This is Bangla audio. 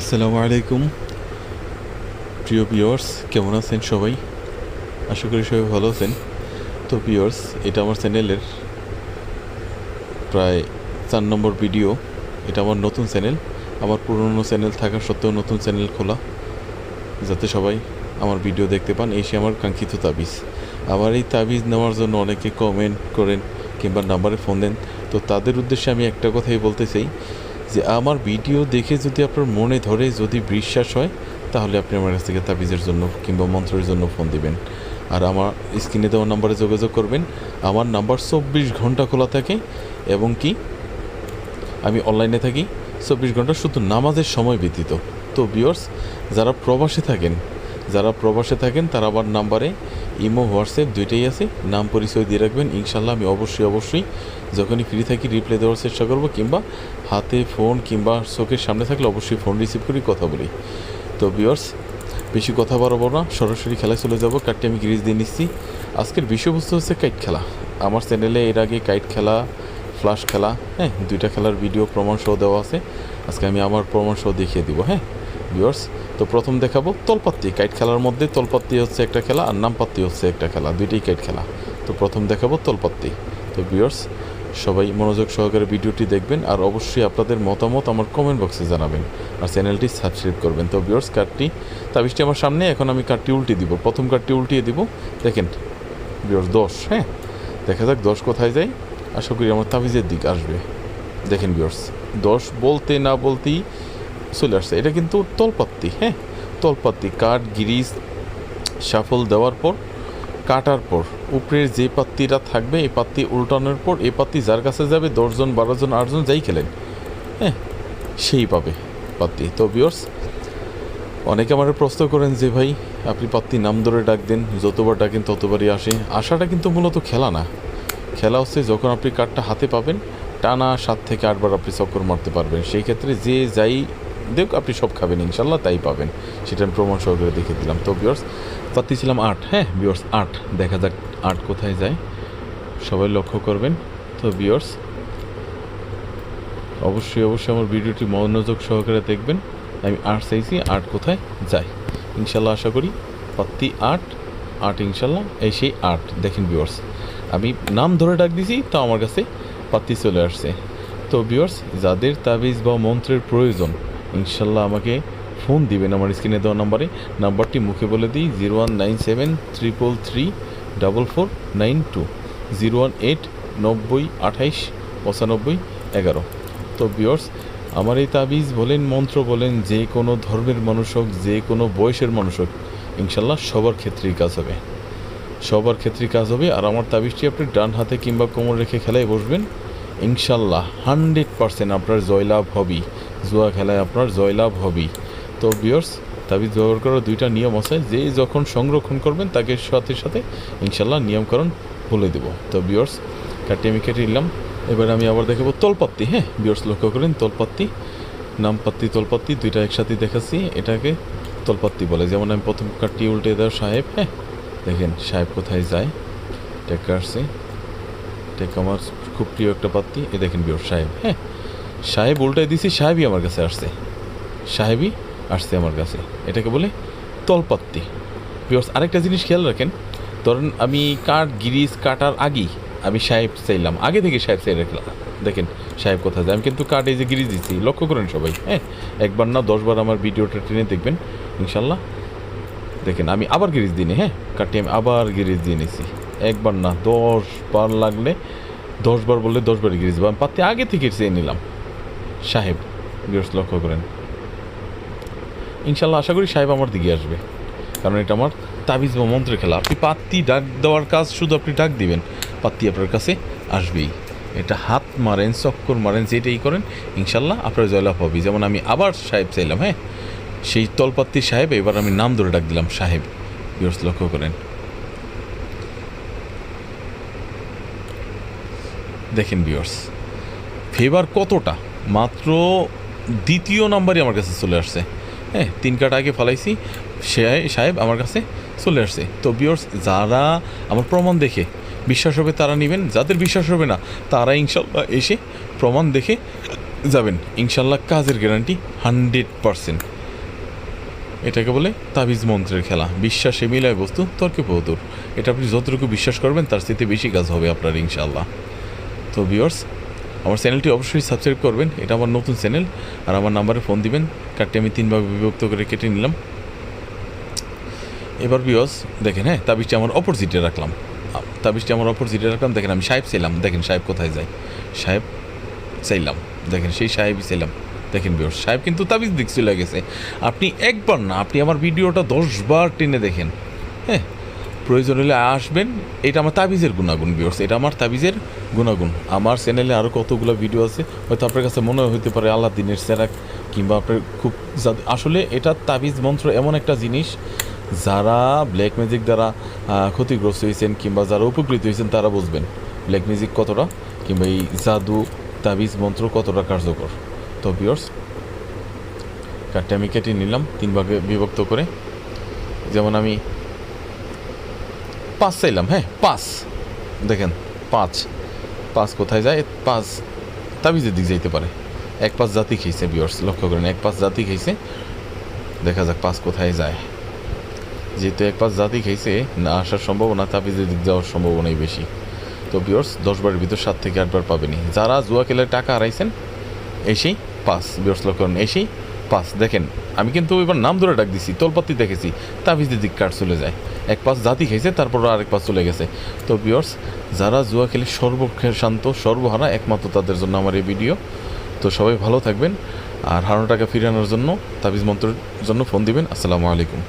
আসসালামু আলাইকুম। প্রিয় পিওর্স কেমন আছেন সবাই? আশা করি সবাই ভালো আছেন। তো পিওর্স এটা আমার চ্যানেলের প্রায় চার নম্বর ভিডিও এটা আমার নতুন চ্যানেল। আমার পুরনো চ্যানেল থাকা সত্ত্বেও নতুন চ্যানেল খোলা। যাতে সবাই আমার ভিডিও দেখতে পান, এই সে আমার কাঙ্ক্ষিত তাবিজ। আমার এই তাবিজ নেওয়ার জন্য অনেকে কমেন্ট করেন কিংবা নাম্বারে ফোন দেন। তো তাদের উদ্দেশ্যে আমি একটা কথাই বলতে চাই যে আমার ভিডিও দেখে যদি আপনার মনে ধরে, যদি বিশ্বাস হয়, তাহলে আপনি আমার কাছ থেকে তাবিজের জন্য কিংবা মন্ত্রের জন্য ফোন দিবেন। আর আমার স্ক্রিনে দেওয়া নাম্বারে যোগাযোগ করবেন। আমার নাম্বার চব্বিশ ঘণ্টা খোলা থাকে এবং কি? আমি অনলাইনে থাকি। চব্বিশ ঘণ্টা শুধু নামাজের সময় ব্যতীত। তো বিয়র্স যারা প্রবাসে থাকেন যারা প্রবাসে থাকেন, তারা আমার নাম্বারে ইমো, হোয়াটসঅ্যাপ দুইটাই আছে। নাম পরিচয় দিয়ে রাখবেন। ইনশাল্লাহ আমি অবশ্যই অবশ্যই যখনই ফ্রি থাকি রিপ্লাই দেওয়ার চেষ্টা করব কিংবা হাতে ফোন কিংবা চোখের সামনে থাকলে অবশ্যই ফোন রিসিভ করি, কথা বলি। তো বিয়র্স বেশি কথা বাড়াবো না। সরাসরি খেলায় চলে যাব। কাটটি আমি গ্রিজ দিয়ে নিচ্ছি। আজকের বিষয়বস্তু হচ্ছে কাইট খেলা। আমার চ্যানেলে এর আগে কাইট খেলা ফ্লাশ খেলা হ্যাঁ দুইটা খেলার ভিডিও প্রমাণ সহ দেওয়া আছে। আজকে আমি আমার প্রমাণ সহ দেখিয়ে দিব হ্যাঁ? ভিউয়ার্স তো প্রথম দেখাবো তলপাত্তি। কাইট খেলার মধ্যে তলপাত্তি হচ্ছে একটা খেলা আর নামপাত্তি হচ্ছে একটা খেলা। দুইটাই কাইট খেলা। তো প্রথম দেখাবো তলপাত্তি। তো ভিউয়ার্স সবাই মনোযোগ সহকারে ভিডিওটি দেখবেন আর অবশ্যই আপনাদের মতামত আমার কমেন্ট বক্সে জানাবেন আর চ্যানেলটি সাবস্ক্রাইব করবেন। তো ভিউয়ার্স কার্ডটি, তাবিজটি আমার সামনে, এখন আমি কার্ডটি উল্টে দিব। প্রথম কার্ডটি উল্টিয়ে দিব। দেখেন ভিউয়ার্স দশ হ্যাঁ? দেখা যাক দশ কোথায় যায়। আশা করি আমার তাবিজের দিক আসবে। দেখেন ভিউয়ার্স দশ বলতে না বলতেই চলে আসছে। এটা কিন্তু তলপাত্তি হ্যাঁ? তলপাত্তি, কাঠ গিরিজ সাফল দেওয়ার পর, কাটার পর, উপরের যে পাত্তিটা থাকবে, এই পাত্তি উল্টানোর পর, এই পাত্তি যার কাছে যাবে, দশজন, বারোজন, আটজন, যাই খেলেন হ্যাঁ? সেই পাবে পাত্তি। তো বিয়র্স অনেকে আমার প্রশ্ন করেন যে, ভাই, আপনি পাত্তি নাম ধরে ডাক দেন, যতবার ডাকেন ততবারই আসে। আসাটা কিন্তু মূলত খেলা না। খেলা হচ্ছে যখন আপনি কার্ডটা হাতে পাবেন, টানা সাত থেকে আটবার আপনি চক্কর মারতে পারবেন। সেই ক্ষেত্রে যে যাই দেখ, আপনি সব খাবেন ইনশাল্লাহ তাই পাবেন। সেটা আমি প্রমাণ সহকারে দেখে দিলাম। তো বিয়র্স ছিলাম আট হ্যাঁ বিয়র্স আট। দেখা যাক আট কোথায় যায়। সবাই লক্ষ্য করবেন। তো বিয়র্স অবশ্যই অবশ্যই আমার ভিডিওটি মনোযোগ সহকারে দেখবেন। আমি আট চাইছি, আট কোথায় যাই ইনশাল্লাহ আশা করি পাত্তি আট আট ইনশাল্লাহ এই সেই আট। দেখেন বিয়র্স আমি নাম ধরে ডাক দিছি তো আমার কাছে পাত্তি চলে আসছে। তো বিয়র্স যাদের তাবিজ বা মন্ত্রের প্রয়োজন ইনশাল্লাহ আমাকে ফোন দিবেন আমার স্ক্রিনে দেওয়া নাম্বারে। নাম্বারটি মুখে বলে দিই, zero one nine seven triple three, double four, nine two. Zero one eight, নব্বই, আঠাইশ, পঁচানব্বই, এগারো। তো বিয়র্স আমার এই তাবিজ বলেন, মন্ত্র বলেন, যে কোনো ধর্মের মানুষ হোক, যে কোনো বয়সের মানুষ হোক, ইনশাল্লাহ সবার ক্ষেত্রেই কাজ হবে। সবার ক্ষেত্রেই কাজ হবে। আর আমার তাবিজটি আপনি ডান হাতে কিংবা কোমর রেখে খেলায় বসবেন, ইনশাল্লাহ হান্ড্রেড পারসেন্ট আপনার জয়লাভ হবেই। জুয়া খেলায় আপনার জয়লাভ হবেই। তো বিয়র্স তাবিজ ব্যবহার করার দুইটা নিয়ম আছে। যে যখন সংরক্ষণ করবেন, তাকে সাথে সাথে ইনশাল্লাহ নিয়মকরণ বলে দেব। তো বিয়র্স কাটি আমি কেটে নিলাম। এবার আমি আবার দেখাবো তলপাত্তি হ্যাঁ? বিয়র্স লক্ষ্য করেন, তলপাত্তি নামপাত্তি তলপাত্তি, দুইটা একসাথে দেখাচ্ছি। এটাকে তলপাত্তি বলে। যেমন আমি প্রথম কাটটি উল্টে দেওয়া সাহেব হ্যাঁ? দেখেন, সাহেব কোথায় যায়? টেকা আসছে। টেকা আমার খুব প্রিয় একটা পাত্তি। এ দেখেন বিয়র সাহেব হ্যাঁ? সাহেব উল্টাই দিছি, সাহেবই আমার কাছে আসছে। সাহেবই আসছে আমার কাছে। এটাকে বলে তলপাত্তি। বিয়র্স আরেকটা জিনিস খেয়াল রাখেন, ধরেন আমি কাঠ গিরিজ কাটার আগেই আমি সাহেব চাইলাম। আগে থেকে সাহেব চাই রাখলাম দেখেন সাহেব কোথায় যায়। আমি কিন্তু কাঠ, এই যে গিরিজ দিচ্ছি লক্ষ্য করেন সবাই হ্যাঁ? একবার না, দশবার আমার ভিডিওটা টেনে দেখবেন, ইনশাল্লাহ। দেখেন, আমি আবার গিরিজ দিই হ্যাঁ? কাটি আমি আবার গিরিজ দিয়ে নিছি। একবার না দশ বার লাগলে দশ বার বললে দশ বার গিরিজ আমি পাত্তে আগে থেকে চেয়ে নিলাম। সাহেব গিরস লক্ষ্য করেন। ইনশাল্লাহ আশা করি সাহেব আমার দিকে আসবে। কারণ এটা আমার তাবিজ বা মন্ত্রের খেলা। আপনি পাত্তি ডাক দেওয়ার কাজ শুধু আপনি ডাক দিবেন। পাত্তি আপনার কাছে আসবেই। এটা হাত মারেন, চক্কর মারেন, যেটাই করেন, ইনশাল্লাহ আপনার জয়লাভ হবে। যেমন আমি আবার সাহেব চাইলাম হ্যাঁ? সেই তলপাত্তি সাহেব, এবার আমি নাম ধরে ডাক দিলাম, সাহেব বিয়র্স লক্ষ্য করেন। দেখেন বিয়র্স ফেভার কতটা? মাত্র দ্বিতীয় নাম্বারই আমার কাছে চলে আসছে। হ্যাঁ তিন কাটা আগে ফলাইছি, সে সাহেব আমার কাছে চলে আসছে। তো বিয়র্স যারা আমার প্রমাণ দেখে, বিশ্বাস হবে তারা নেবেন, যাদের বিশ্বাস হবে না, তারা ইনশাল্লাহ এসে প্রমাণ দেখে যাবেন। ইনশাল্লাহ কাজের গ্যারান্টি হান্ড্রেড পারসেন্ট এটাকে বলে তাবিজ মন্ত্রের খেলা। বিশ্বাসে মিলায় বস্তু, তর্কে বহুদূর এটা আপনি যতটুকু বিশ্বাস করবেন, তার চেয়ে বেশি কাজ হবে আপনার ইনশাল্লাহ। তো ভিওর্স আমার চ্যানেলটি অবশ্যই সাবস্ক্রাইব করবেন। এটা আমার নতুন চ্যানেল। আর আমার নাম্বারে ফোন দিবেন। কার্ডটি আমি তিন ভাগে বিভক্ত করে কেটে নিলাম। এবার বিয়স দেখেন হ্যাঁ তাবিজটি আমার অপোজিটে রাখলাম। তাবিজটি আমার অপোজিটে রাখলাম। দেখেন, আমি সাহেব চাইলাম। দেখেন, সাহেব কোথায় যায়? সাহেব চাইলাম। দেখেন, সেই সাহেবই চাইলাম। দেখেন বিয়স সাহেব কিন্তু তাবিজ দিক চলে গেছে। আপনি একবার না, আপনি আমার ভিডিওটা দশবার টেনে দেখেন। হ্যাঁ প্রয়োজন হলে আসবেন। এটা আমার তাবিজের গুণাগুণ বিয়র্স এটা আমার তাবিজের গুণাগুণ। আমার চ্যানেলে আরও কতগুলো ভিডিও আছে, হয়তো আপনার কাছে মনে হতে পারে আল্লাহ দিনের সেরাক, কিংবা আপনার খুব আসলে এটা তাবিজ মন্ত্র এমন একটা জিনিস, যারা ব্ল্যাক ম্যাজিক দ্বারা ক্ষতিগ্রস্ত হয়েছেন কিংবা যারা উপকৃত হয়েছেন তারা বুঝবেন ব্ল্যাক ম্যাজিক কতটা, কিংবা এই জাদু তাবিজ মন্ত্র কতটা কার্যকর। তো বিয়র্স কার্ডটা আমি কেটে নিলাম, তিন ভাগে বিভক্ত করে। যেমন আমি পাঁচ চাইলাম হ্যাঁ পাঁচ। দেখেন, পাঁচ। পাঁচ কোথায় যায়? পাঁচ তাবিজের দিক যাইতে পারে। এক পাঁচ জাতি খেয়েছে বিয়র্স লক্ষ্য করেন, এক পাঁচ জাতি খেয়েছে। দেখা যাক পাঁচ কোথায় যায়। যেহেতু এক পাঁচ জাতি খেয়েছে, না আসার সম্ভাবনা, তাবিজের দিক যাওয়ার সম্ভাবনাই বেশি। তো বিয়র্স দশ বারের ভিতর সাত থেকে আটবার পাবেনি যারা জুয়া খেলে টাকা হারাইছেন, এসেই পাস বিয়র্স লক্ষ্য করেন, এসেই পাস দেখেন, আমি কিন্তু এবার নাম ধরে ডাক দিছি, তোলপাতি দেখেছি, তাবিজের দিক কার্ড চলে যায়। এক পাশ জাতি খেয়েছে তারপর আরেক পাশ চলে গেছে। তো বিয়র্স যারা জুয়া খেলে শান্ত সর্বহারা একমাত্র তাদের জন্য আমার এই ভিডিও তো সবাই ভালো থাকবেন, আর হারানো টাকা ফিরানোর জন্য তাবিজ মন্ত্রের জন্য ফোন দিবেন। আসসালামু আলাইকুম।